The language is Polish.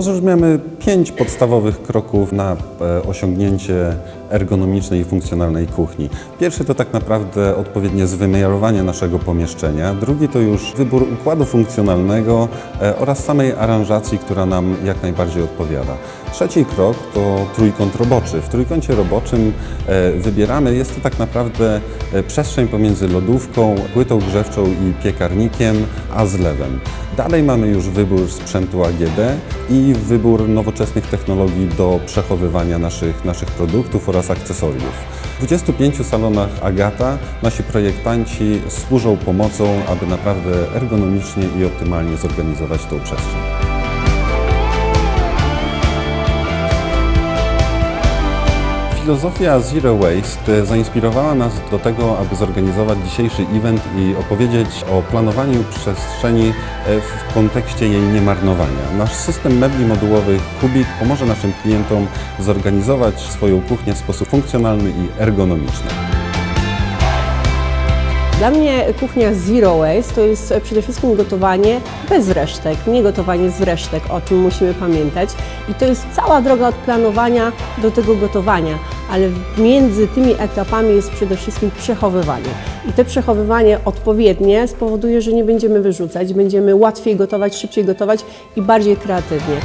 Rozróżniamy pięć podstawowych kroków na e, osiągnięcie ergonomicznej i funkcjonalnej kuchni. Pierwszy to tak naprawdę odpowiednie zwymiarowanie naszego pomieszczenia. Drugi to już wybór układu funkcjonalnego e, oraz samej aranżacji, która nam jak najbardziej odpowiada. Trzeci krok to trójkąt roboczy. W trójkącie roboczym e, wybieramy, jest to tak naprawdę przestrzeń pomiędzy lodówką, płytą grzewczą i piekarnikiem, a zlewem. Dalej mamy już wybór sprzętu AGD i wybór nowoczesnych technologii do przechowywania naszych, naszych produktów oraz akcesoriów. W 25 salonach Agata nasi projektanci służą pomocą, aby naprawdę ergonomicznie i optymalnie zorganizować tą przestrzeń. Filozofia Zero Waste zainspirowała nas do tego, aby zorganizować dzisiejszy event i opowiedzieć o planowaniu przestrzeni e, w kontekście jej niemarnowania. Nasz system mebli modułowych Kubik pomoże naszym klientom zorganizować swoją kuchnię w sposób funkcjonalny i ergonomiczny. Dla mnie kuchnia zero waste to jest przede wszystkim gotowanie bez resztek, nie gotowanie z resztek, o czym musimy pamiętać. I to jest cała droga od planowania do tego gotowania, ale między tymi etapami jest przede wszystkim przechowywanie. I to przechowywanie odpowiednie spowoduje, że nie będziemy wyrzucać, będziemy łatwiej gotować, szybciej gotować i bardziej kreatywnie.